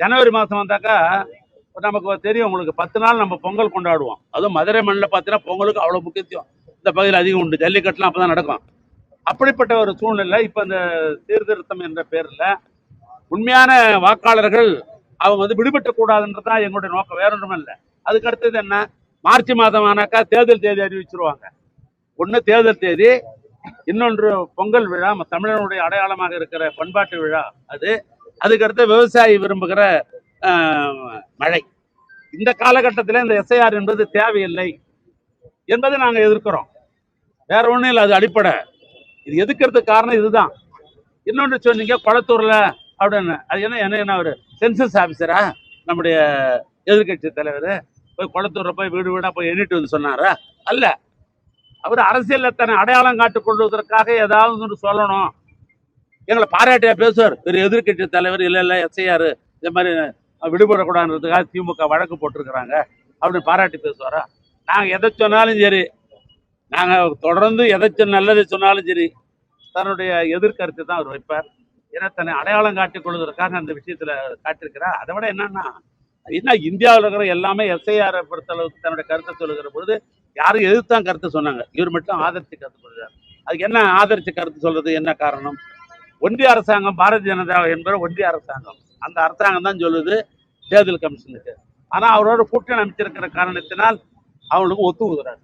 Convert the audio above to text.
ஜனவரி மாதம் வந்தாக்கா நமக்கு தெரியும் உங்களுக்கு பத்து நாள் நம்ம பொங்கல் கொண்டாடுவோம். அதுவும் மதுரை மண்ணில் பார்த்தீங்கன்னா பொங்கலுக்கு அவ்வளோ முக்கியத்துவம். இந்த பகுதியில் அதிகம் உண்டு. ஜல்லிக்கட்டுலாம் அப்போ தான் நடக்கும். அப்படிப்பட்ட ஒரு சூழ்நிலை இப்போ இந்த சீர்திருத்தம் என்ற பேரில் உண்மையான வாக்காளர்கள் அவங்க வந்து விடுபட்ட கூடாதுன்றது தான் எங்களுடைய நோக்கம். வேற ஒன்றும் இல்லை. அதுக்கு அடுத்தது என்ன? மார்ச் மாதம் ஆனாக்கா தேர்தல் தேதி அறிவிச்சிருவாங்க. ஒன்று தேர்தல் தேதி இன்னொன்று பொங்கல் விழா நம்ம தமிழனுடைய அடையாளமாக இருக்கிற பண்பாட்டு விழா அது. அதுக்கடுத்து விவசாயி விரும்புகிற மழை. இந்த காலகட்டத்தில் இந்த எஸ்ஐஆர் என்பது தேவையில்லை என்பதை நாங்கள் எதிர்க்கிறோம். வேற ஒன்றும் இல்லை அது அடிப்படை. இது எதுக்கிறதுக்கு காரணம் இதுதான். இன்னொன்று சொன்னீங்க குளத்தூர்ல அப்படின்னு. அது என்ன என்ன என்ன ஒரு சென்சஸ் ஆஃபீஸரா நம்முடைய எதிர்க்கட்சி தலைவர். போய் குளத்தூர்ல போய் வீடு வீடாக போய் எண்ணிட்டு வந்து சொன்னாரா? அல்ல. அவர் அரசியலில் தன்னை அடையாளம் காட்டிக் கொள்வதற்காக ஏதாவது ஒன்று சொல்லணும். எங்களை பாராட்டியா பேசுவார். ஒரு எதிர்கட்சி தலைவர் இல்ல இல்ல எஸ்ஐஆர் இந்த மாதிரி விடுபடக்கூடாதுன்றதுக்காக திமுக வழக்கு போட்டிருக்கிறாங்க. அப்படின்னு பாராட்டி பேசுவாரா? நாங்க எதை சொன்னாலும் சரி. நாங்க தொடர்ந்து எதை சொ- நல்லது சொன்னாலும் சரி. தன்னுடைய எதிர்கருத்தை தான் அவர் வைப்பார். ஏன்னா தன்னை அடையாளம் காட்டிக் கொள்வதற்காக அந்த விஷயத்துல காட்டியிருக்கிறார் அதை விட என்னன்னா என்ன இந்தியாவில் இருக்கிற எல்லாமே எஸ்ஐஆர் பொறுத்தளவுக்கு தன்னுடைய கருத்தை சொல்லுகிற பொழுது யாரும் எதிர்த்தான் கருத்து சொன்னாங்க. இவர் மட்டும் ஆதரிச்சு கருத்து சொல்றாரு. அதுக்கு என்ன ஆதரிச்சு கருத்து சொல்றது? என்ன காரணம்? ஒன்றிய அரசாங்கம் பாரதிய ஜனதா என்பது ஒன்றிய அரசாங்கம். அந்த அரசாங்கம் தான் சொல்லுது தேர்தல் கமிஷனுக்கு. ஆனா அவரோட கூட்டணி அமைச்சிருக்கிற காரணத்தினால் அவங்களுக்கு ஒத்துக்குகிறார்